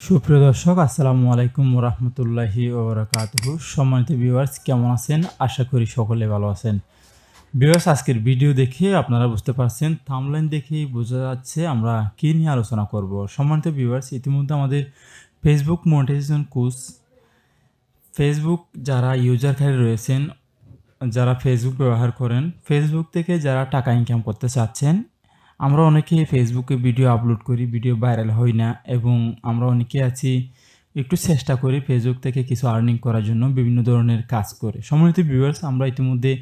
সুপ্রিয় দর্শক, আসসালামু আলাইকুম রহমতুল্লাহি ওবরাকাতুহু। সম্মানিত ভিউয়ার্স কেমন আছেন? আশা করি সকলে ভালো আছেন। ভিউয়ার্স আজকের ভিডিও দেখে আপনারা বুঝতে পারছেন থামলাইন দেখেই বোঝা যাচ্ছে আমরা কী নিয়ে আলোচনা করব। সম্মানিত ভিউয়ার্স ইতিমধ্যে আমাদের ফেসবুক মনিটাইজেশন কোর্স ফেসবুক যারা ইউজারকারী রয়েছেন, যারা ফেসবুক ব্যবহার করেন ফেসবুক থেকে যারা টাকা ইনকাম করতে চাচ্ছেন আমরা অনেকে ফেসবুকে ভিডিও আপলোড করি ভিডিও ভাইরাল হই না এবং আমরা অনেকে আছি একটু চেষ্টা করি ফেসবুক থেকে কিছু আর্নিং করার জন্য বিভিন্ন ধরনের কাজ করে। সম্মানিত ভিউয়ার্স আমরা ইতিমধ্যে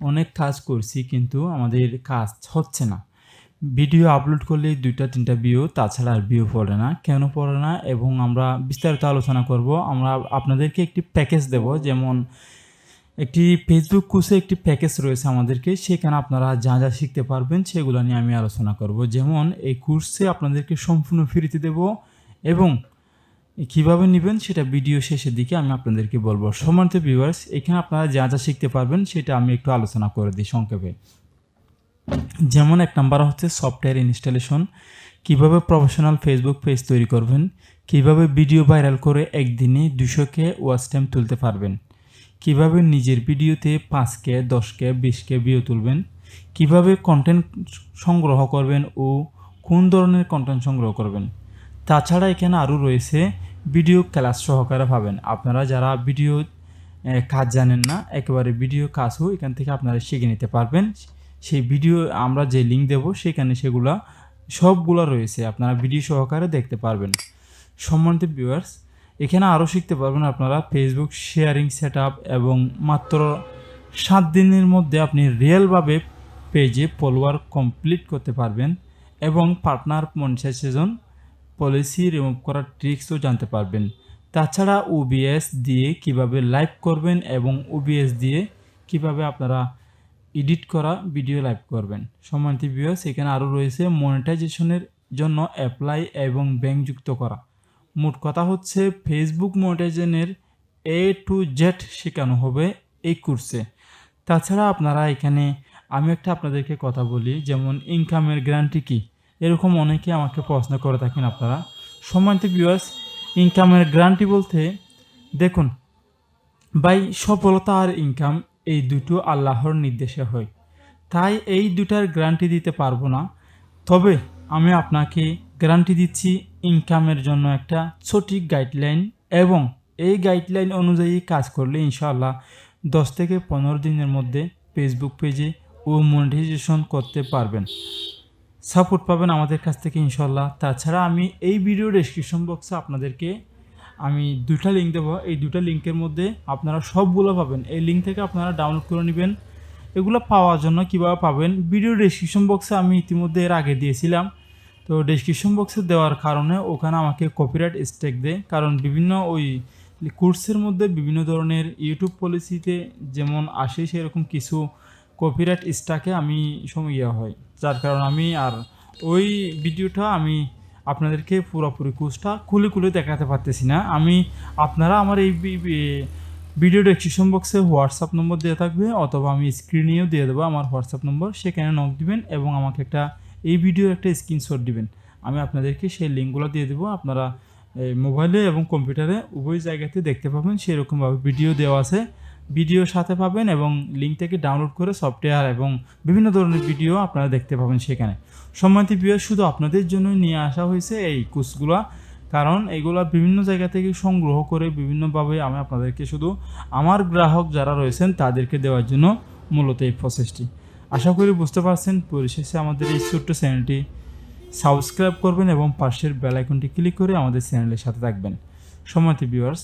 অনেক কাজ করছি কিন্তু আমাদের কাজ হচ্ছে না। ভিডিও আপলোড করলে দুইটা, তিনটা ভিউ তাছাড়া আর ভিউ পড়ে না। কেন পড়ে না? এবং আমরা বিস্তারিত আলোচনা করব। আমরা আপনাদেরকে একটি প্যাকেজ দেব, যেমন একটি ফেসবুক কোর্সে একটি প্যাকেজ রয়েছে আমাদেরকে, সেখানে আপনারা যা যা শিখতে পারবেন সেগুলো নিয়ে আমি আলোচনা করব। যেমন এই কোর্সে আপনাদেরকে সম্পূর্ণ ফ্রিতে দেব এবং কীভাবে নেবেন সেটা ভিডিও শেষের দিকে আমি আপনাদেরকে বলব। সম্মানিত ভিউয়ার্স এখানে আপনারা যা যা শিখতে পারবেন সেটা আমি একটু আলোচনা করে দিই সংক্ষেপে। যেমন এক নাম্বার হচ্ছে সফটওয়্যার ইনস্টলেশন কীভাবে প্রফেশনাল ফেসবুক পেজ তৈরি করবেন? কীভাবে ভিডিও ভাইরাল করে একদিনে দুশো কে ওয়াচ টাইম তুলতে পারবেন? কীভাবে নিজের ভিডিওতে পাঁচ কে দশ কে বিশ কে ভিডিও তুলবেন? কীভাবে কন্টেন্ট সংগ্রহ করবেন ও কোন ধরনের কন্টেন্ট সংগ্রহ করবেন? তাছাড়া এখানে আরও রয়েছে ভিডিও ক্লাস সহকারে পাবেন। আপনারা যারা ভিডিও কাজ জানেন না, একেবারে ভিডিও কাজও এখান থেকে আপনারা শিখে নিতে পারবেন। সেই ভিডিও আমরা যে লিঙ্ক দেব সেখানে সেগুলা, সবগুলো রয়েছে। আপনারা ভিডিও সহকারে দেখতে পারবেন। সম্মানিত ভিউয়ার্স এখানে আরও শিখতে পারবেন আপনারা ফেসবুক শেয়ারিং সেট এবং মাত্র সাত দিনের মধ্যে আপনি রিয়েলভাবে পেজে ফলোয়ার কমপ্লিট করতে পারবেন এবং পার্টনার মনিটাইজেশন পলিসি রিমুভ করার ট্রিক্সও জানতে পারবেন। তাছাড়া ওবিএস দিয়ে কীভাবে লাইভ করবেন এবং ওবিএস দিয়ে কীভাবে আপনারা এডিট করা ভিডিও লাইভ করবেন। সম্মানিত ভিউয়ার্স এখানে আরও রয়েছে মনিটাইজেশনের জন্য অ্যাপ্লাই এবং ব্যাংক যুক্ত করা। মোট কথা হচ্ছে ফেসবুক মনিটাইজেশনের এ টু জেড শেখানো হবে এই কোর্সে তাছাড়া আপনারা এখানে আমি একটা আপনাদেরকে কথা বলি, যেমন ইনকামের গ্যারান্টি কী? এরকম অনেকে আমাকে প্রশ্ন করে থাকেন আপনারা। সম্মানিত ভিউয়ার্স ইনকামের গ্যারান্টি বলতে দেখুন, ভাই, সফলতা আর ইনকাম এই দুটো আল্লাহর নির্দেশে হয়। তাই এই দুটার গ্যারান্টি দিতে পারব না। তবে আমি আপনাকে গ্যারান্টি দিচ্ছি ইনকামের জন্য একটা সঠিক গাইডলাইন এবং এই গাইডলাইন অনুযায়ী কাজ করলে ইনশাআল্লাহ দশ থেকে পনেরো দিনের মধ্যে ফেসবুক পেজে ও মনিটাইজেশন করতে পারবেন। সাপোর্ট পাবেন আমাদের কাছ থেকে ইনশাল্লাহ তাছাড়া আমি এই ভিডিও ডেসক্রিপশন বক্সে আপনাদেরকে আমি দুটা লিঙ্ক দেবো। এই দুটা লিঙ্কের মধ্যে আপনারা সবগুলো পাবেন। এই লিঙ্ক থেকে আপনারা ডাউনলোড করে নেবেন। এগুলো পাওয়ার জন্য কীভাবে পাবেন? ভিডিও ডেসক্রিপশন বক্সে আমি ইতিমধ্যে এর আগে দিয়েছিলাম। তো ডেসক্রিপশন বক্সে দেওয়ার কারণে ওখানে আমাকে কপিরাইট স্টেক দেয়। কারণ বিভিন্ন ওই কোর্সের মধ্যে বিভিন্ন ধরনের ইউটিউব পলিসিতে যেমন আসে, সেরকম কিছু কপিরাইট স্টাকে আমি সময় হয়। যার কারণে আমি আর ওই ভিডিওটা আমি আপনাদেরকে পুরোপুরি কোর্সটা খুলে খুলে দেখাতে পারতেছি না। আমি, আপনারা আমার এই ভিডিও ডেসক্রিপশন বক্সে হোয়াটসঅ্যাপ নম্বর দেওয়া থাকবে, অথবা আমি স্ক্রিনেও দিয়ে দেবো। আমার হোয়াটসঅ্যাপ নম্বর সেখানে নক দিবেন এবং আমাকে একটা এই ভিডিওর একটা স্ক্রিনশট দিবেন। আমি আপনাদেরকে সেই লিঙ্কগুলো দিয়ে দেবো। আপনারা মোবাইলে এবং কম্পিউটারে উভয় জায়গাতে দেখতে পাবেন। সেরকমভাবে ভিডিও দেওয়া আছে। ভিডিও সাথে পাবেন এবং লিঙ্ক থেকে ডাউনলোড করে সফটওয়্যার এবং বিভিন্ন ধরনের ভিডিও আপনারা দেখতে পাবেন সেখানে। সম্মানিত ভিডিও শুধু আপনাদের জন্যই নিয়ে আসা হয়েছে এই কোর্সগুলো কারণ এগুলো বিভিন্ন জায়গা থেকে সংগ্রহ করে বিভিন্নভাবে আমি আপনাদেরকে শুধু আমার গ্রাহক যারা রয়েছেন তাদেরকে দেওয়ার জন্য মূলত এই প্রসেসটি আশা করি বুঝতে পারছেন। পরিশেষে আমাদের এই ছোট্ট চ্যানেলটি সাবস্ক্রাইব করবেন এবং পাশের বেল আইকনটি ক্লিক করে আমাদের চ্যানেলের সাথে থাকবেন। সময়তে ভিউয়ার্স